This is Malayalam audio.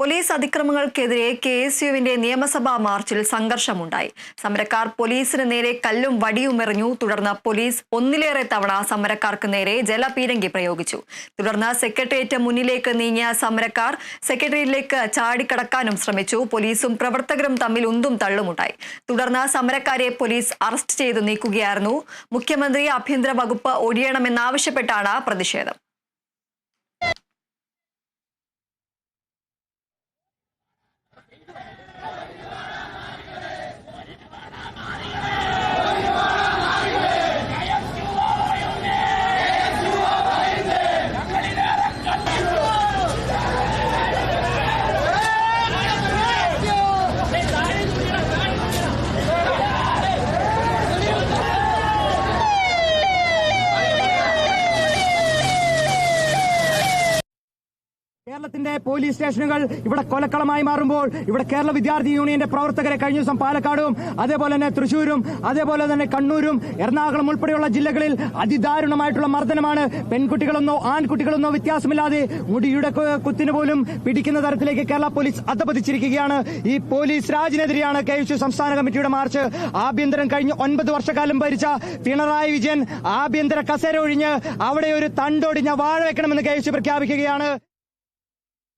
പോലീസ് അതിക്രമങ്ങൾക്കെതിരെ കെ എസ് യുവിന്റെ നിയമസഭാ മാർച്ചിൽ സംഘർഷമുണ്ടായി. സമരക്കാർ പോലീസിന് നേരെ കല്ലും വടിയും എറിഞ്ഞു തുടർന്ന് പോലീസ് ഒന്നിലേറെ തവണ സമരക്കാർക്ക് നേരെ ജലപീരങ്കി പ്രയോഗിച്ചു. തുടർന്ന് സെക്രട്ടേറിയറ്റ് മുന്നിലേക്ക് നീങ്ങിയ സമരക്കാർ സെക്രട്ടേറിയറ്റിലേക്ക് ചാടിക്കടക്കാനും ശ്രമിച്ചു. പോലീസും പ്രവർത്തകരും തമ്മിൽ ഉന്തും തള്ളുമുണ്ടായി. തുടർന്ന് സമരക്കാരെ പോലീസ് അറസ്റ്റ് ചെയ്ത് നീക്കുകയായിരുന്നു. മുഖ്യമന്ത്രി ആഭ്യന്തര വകുപ്പ് ഒഴിയണമെന്നാവശ്യപ്പെട്ടാണ് പ്രതിഷേധം. കേരളത്തിന്റെ പോലീസ് സ്റ്റേഷനുകൾ ഇവിടെ കൊലക്കളമായി മാറുമ്പോൾ ഇവിടെ കേരള വിദ്യാർത്ഥി യൂണിയന്റെ പ്രവർത്തകരെ കഴിഞ്ഞ ദിവസം പാലക്കാടും അതേപോലെ തന്നെ തൃശൂരും അതേപോലെ തന്നെ കണ്ണൂരും എറണാകുളം ഉൾപ്പെടെയുള്ള ജില്ലകളിൽ അതിദാരുണമായിട്ടുള്ള മർദ്ദനമാണ്. പെൺകുട്ടികളെന്നോ ആൺകുട്ടികളെന്നോ വ്യത്യാസമില്ലാതെ മുടിയുടെ കുത്തിന് പോലും പിടിക്കുന്ന തരത്തിലേക്ക് കേരള പോലീസ് അധപതിച്ചിരിക്കുകയാണ്. ഈ പോലീസ് രാജിനെതിരെയാണ് കെ യു സംസ്ഥാന കമ്മിറ്റിയുടെ മാർച്ച്. ആഭ്യന്തരം കഴിഞ്ഞ് ഒൻപത് വർഷക്കാലം ഭരിച്ച പിണറായി വിജയൻ ആഭ്യന്തര കസേര ഒഴിഞ്ഞ് അവിടെ ഒരു തണ്ടൊടിഞ്ഞ വാഴ വെക്കണമെന്ന് കെ പ്രഖ്യാപിക്കുകയാണ്.